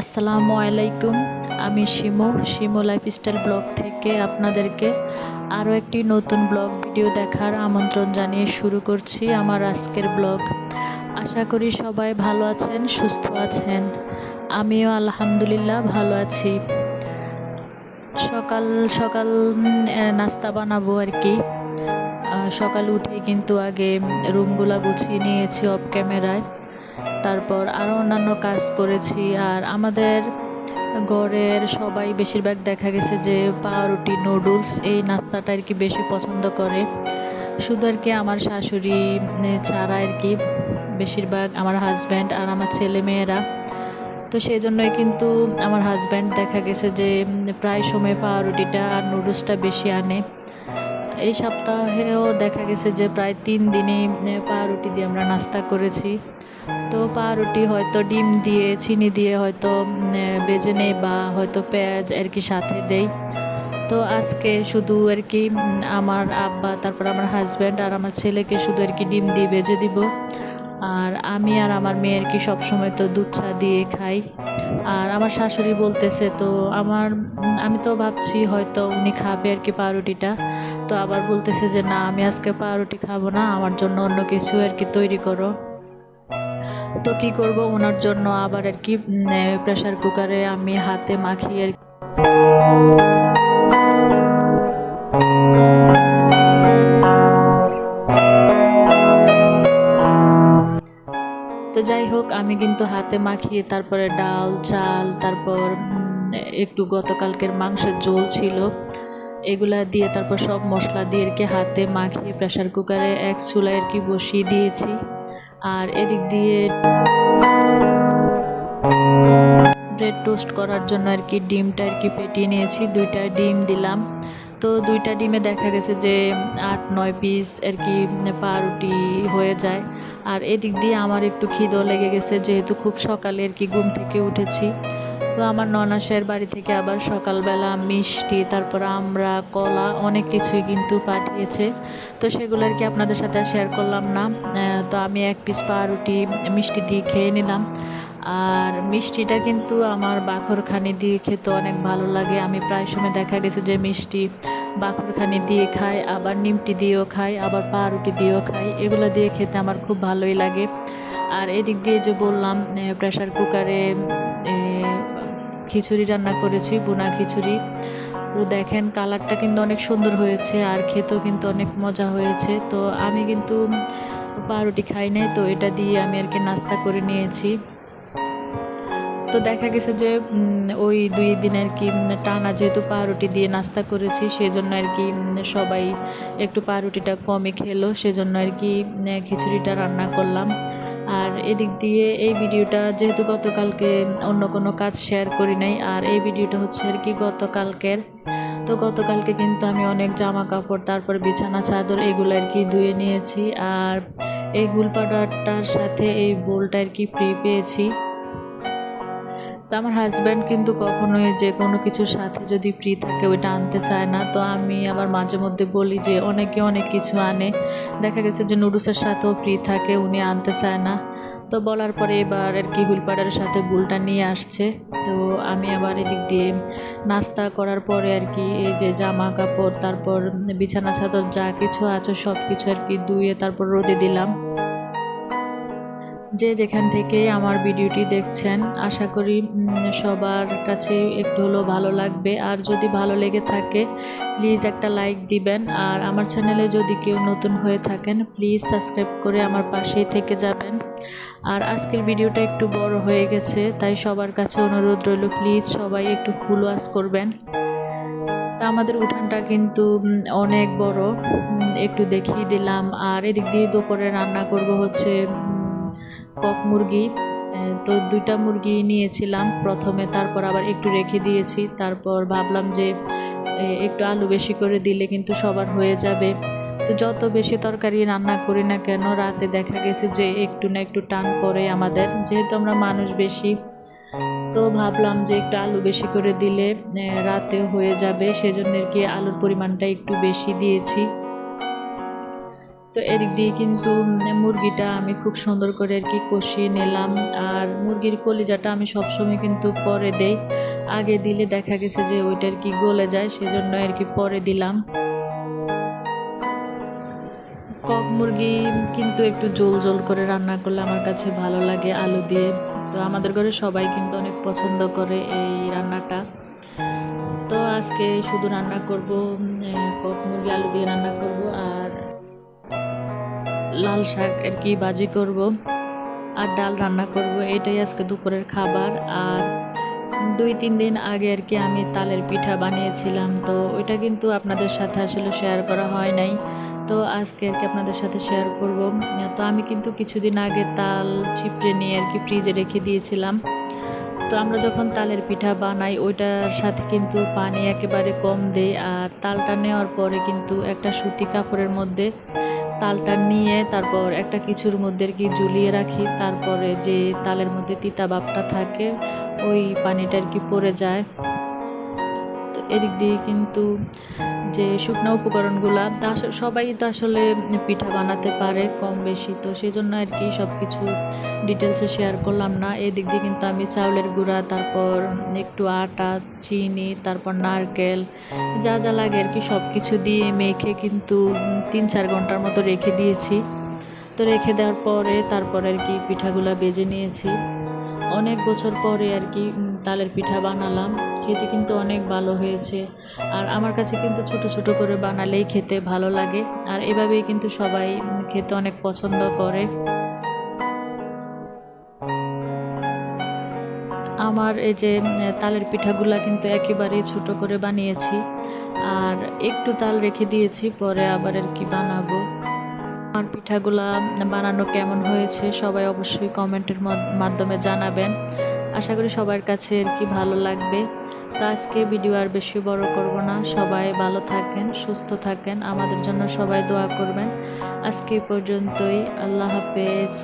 আসসালামু আলাইকুম। আমি শিমু শিমু লাইফস্টাইল ব্লগ থেকে আপনাদেরকে আরও একটি নতুন ব্লগ ভিডিও দেখার আমন্ত্রণ জানিয়ে শুরু করছি আমার আজকের ব্লগ। আশা করি সবাই ভালো আছেন, সুস্থ আছেন। আমিও আলহামদুলিল্লাহ ভালো আছি। সকাল সকাল নাস্তা বানাবো আর কি। সকাল উঠে কিন্তু আগে রুমগুলা গুছিয়ে নিয়েছি অফ ক্যামেরায় তারপর আরও অন্যান্য কাজ করেছি। আর আমাদের ঘরের সবাই বেশিরভাগ দেখা গেছে যে পাউরুটি, নুডলস এই নাস্তাটা আর কি বেশি পছন্দ করে। শুধু আর কি আমার শাশুড়ি ছাড়া আর কি বেশিরভাগ আমার হাজব্যান্ড আর আমার ছেলে মেয়েরা। তো সেই জন্যই কিন্তু আমার হাজব্যান্ড দেখা গেছে যে প্রায় সময় পাউরুটিটা আর নুডলসটা বেশি আনে। এই সপ্তাহেও দেখা গেছে যে প্রায় তিন দিনেই পাউরুটি দিয়ে আমরা নাস্তা করেছি। তো পাউরুটি হয়তো ডিম দিয়ে, চিনি দিয়ে হয়তো বেজে নেই বা হয়তো পেঁয়াজ আর কি সাথে দেই। তো আজকে শুধু আর কি আমার আব্বা, তারপর আমার হাজব্যান্ড আর আমার ছেলেকে শুধু আর কি ডিম দিয়ে বেজে দিব। আর আমি আর আমার মেয়ে আর কি সবসময় তো দুধ চা দিয়ে খাই। আর আমার শাশুড়ি বলতেছে তো, আমার আমি তো ভাবছি হয়তো উনি খাবে আর কি পাউরুটিটা তো আবার বলতেছে যে, না, আমি আজকে পাউরুটি খাব না, আমার জন্য অন্য কিছু আর কি তৈরি করো। তো কি করব? ওনার জন্য আবার আর কি প্রেশার কুকারে আমি হাতে মাখিয়ে আর তো যাই হোক, আমি কিন্তু হাতে মাখিয়ে তারপরে ডাল, চাল, তারপর একটু গতকালকের মাংসের ঝোল ছিল। এগুলা দিয়ে তারপর সব মশলা দিয়ে আর কি হাতে মাখিয়ে প্রেশার কুকারে এক চুলায় আর কি বসিয়ে দিয়েছি। আর এদিক দিয়ে ব্রেড টোস্ট করার জন্য আর কি ডিমটা আর কি পেটিয়ে নিয়েছি। দুইটা ডিম দিলাম। তো দুইটা ডিমে দেখা গেছে যে আট, নয় পিস আর কি পাউরুটি হয়ে যায়। আর এদিক দিয়ে আমার একটু খিদও লেগে গেছে, যেহেতু খুব সকালে আর কি ঘুম থেকে উঠেছি। তো আমার ননাসের বাড়ি থেকে আবার সকালবেলা মিষ্টি, তারপর আমরা, কলা অনেক কিছুই কিন্তু পাঠিয়েছে। তো সেগুলো আর কি আপনাদের সাথে শেয়ার করলাম না। তো আমি এক পিস পাউরুটি মিষ্টি দিয়ে খেয়ে নিলাম। আর মিষ্টিটা কিন্তু আমার বাখরখানি দিয়ে খেতে অনেক ভালো লাগে। আমি প্রায় সময় দেখা গেছে যে মিষ্টি বাখরখানি দিয়ে খাই, আবার নিমটি দিয়েও খাই, আবার পাউরুটি দিয়েও খাই। এগুলো দিয়ে খেতে আমার খুব ভালোই লাগে। আর এদিক দিয়ে যে বললাম প্রেশার কুকারে খিচুড়ি রান্না করেছি, বোনা খিচুড়ি। তো দেখেন কালারটা কিন্তু অনেক সুন্দর হয়েছে আর খেতেও কিন্তু অনেক মজা হয়েছে। তো আমি কিন্তু পাউরুটি খাই নাই, তো এটা দিয়ে আমি আর কি নাস্তা করে নিয়েছি। তো দেখা গেছে যে ওই দুই দিন আর কি টানা যেহেতু পাউরুটি দিয়ে নাস্তা করেছি, সেজন্য আর কি সবাই একটু পাউরুটিটা কমই খেলো, সেজন্য আর কি খিচুড়িটা রান্না করলাম। আর এদিক দিয়ে এই ভিডিওটা যেহেতু গতকালকে অন্য কোনো কাজ শেয়ার করি নাই, আর এই ভিডিওটা হচ্ছে আর কি গতকালকের। তো গতকালকে কিন্তু আমি অনেক জামা কাপড় তারপর বিছানা, চাদর এগুলো আর কি ধুয়ে নিয়েছি, আর এই গুল পাউডারটার সাথে এই বোলটা আর কি ফ্রি পেয়েছি। তো আমার হাজব্যান্ড কিন্তু কখনোই যে কোনো কিছুর সাথে যদি ফ্রি থাকে ওইটা আনতে চায় না। তো আমি আবার মাঝে মধ্যে বলি যে অনেকে অনেক কিছু আনে। দেখা গেছে যে নুডলসের সাথেও ফ্রি থাকে, উনি আনতে চায় না। তো বলার পরে এবার আর কি হুলপাড়ার সাথে বুলটা নিয়ে আসছে। তো আমি আবার এদিক দিয়ে নাস্তা করার পরে আর কি এই যে জামা কাপড় তারপর বিছানা চাদর যা কিছু আছে সব কিছু আর কি ধুয়ে তারপর রোদে দিলাম। যে যেখান থেকে আমার ভিডিওটি দেখছেন, আশা করি সবার কাছে একটু হলেও ভালো লাগবে। আর যদি ভালো লেগে থাকে প্লিজ একটা লাইক দিবেন। আর আমার চ্যানেলে যদি কেউ নতুন হয়ে থাকেন প্লিজ সাবস্ক্রাইব করে আমার পাশেই থেকে যাবেন। আর আজকের ভিডিওটা একটু বড় হয়ে গেছে, তাই সবার কাছে অনুরোধ রইল প্লিজ সবাই একটু ফুল ওয়াশ করবেন। তা আমাদের উঠানটা কিন্তু অনেক বড়। একটু দেখিয়ে দিলাম। আর এদিক দিয়ে দুপুরে রান্না করব হচ্ছে কক মুরগি তো দুইটা মুরগি নিয়েছিলাম। প্রথমে তারপর আবার একটু রেখে দিয়েছি। তারপর ভাবলাম যে একটু আলু বেশি করে দিলে কিন্তু সবার হয়ে যাবে। তো যত বেশি তরকারি রান্না করি না কেন, রাতে দেখা গেছে যে একটু না একটু টান পড়ে আমাদের। যেহেতু আমরা মানুষ বেশি, তো ভাবলাম যে একটু আলু বেশি করে দিলে রাতে হয়ে যাবে। সেজন্য কি আলুর পরিমাণটা একটু বেশি দিয়েছি। তো এদিক দিয়ে কিন্তু মুরগিটা আমি খুব সুন্দর করে আর কি কষিয়ে নিলাম। আর মুরগির কলিজাটা আমি সবসময় কিন্তু পরে দেই। আগে দিলে দেখা গেছে যে ওইটা আর কি গলে যায়, সেজন্য আর কি পরে দিলাম। কক মুরগি কিন্তু একটু জোল জোল করে রান্না করলে আমার কাছে ভালো লাগে আলু দিয়ে। তো আমাদের ঘরে সবাই কিন্তু অনেক পছন্দ করে এই রান্নাটা। তো আজকে শুধু রান্না করব কক মুরগি আলু দিয়ে রান্না করব। আর লাল শাক আর কি বাজি করব আর ডাল রান্না করব। এটাই আজকে দুপুরের খাবার। আর দুই, তিন দিন আগে আর কি আমি তালের পিঠা বানিয়েছিলাম। তো ওইটা কিন্তু আপনাদের সাথে আসলে শেয়ার করা হয় নাই। তো আজকে আর কি আপনাদের সাথে শেয়ার করব। তো আমি কিন্তু কিছুদিন আগে তাল চিপড়ে নিয়ে আর কি ফ্রিজে রেখে দিয়েছিলাম। তো আমরা যখন তালের পিঠা বানাই, ওইটার সাথে কিন্তু পানি একেবারে কম দেই। আর তালটা নেওয়ার পরে কিন্তু একটা সুতি কাপড়ের মধ্যে তালটা নিয়ে তারপর একটা কিছুর মধ্যে কি ঝুলিয়ে রাখি। তারপরে যে তালের মধ্যে তিতা ভাবটা থাকে, ওই পানিটা আর কি পড়ে যায়। এদিক দিয়ে কিন্তু যে শুকনো উপকরণগুলা, তা সবাই তো আসলে পিঠা বানাতে পারে কম বেশি। তো সেই জন্য আর কি সব কিছু ডিটেলসে শেয়ার করলাম না। এদিক দিয়ে কিন্তু আমি চাউলের গুঁড়া, তারপর একটু আটা, চিনি, তারপর নারকেল, যা যা লাগে আর কি সব কিছু দিয়ে মেখে কিন্তু তিন চার ঘণ্টার মতো রেখে দিয়েছি। তো রেখে দেওয়ার পরে তারপর আর কি পিঠাগুলা বেজে নিয়েছি। অনেক বছর পরে আর কি তালের পিঠা বানালাম। খেতে কিন্তু অনেক ভালো হয়েছে। আর আমার কাছে কিন্তু ছোট ছোট করে বানালেই খেতে ভালো লাগে। আর এভাবেই কিন্তু সবাই খেতে অনেক পছন্দ করে। আমার এই যে তালের পিঠাগুলা কিন্তু একেবারেই ছোট করে বানিয়েছি। আর একটু তাল রেখে দিয়েছি, পরে আবার আর কি বানাবো। পিঠাগুলা বানানো কেমন হয়েছে, সবাই অবশ্যই কমেন্টের মাধ্যমে জানাবেন। আশা করি সবার কাছে আর কি ভালো লাগবে। তো আজকে ভিডিও আর বেশি বড় করব না। সবাই ভালো থাকেন, সুস্থ থাকেন। আমাদের জন্য সবাই দোয়া করবেন। আজকে পর্যন্তই। আল্লাহ হাফেজ।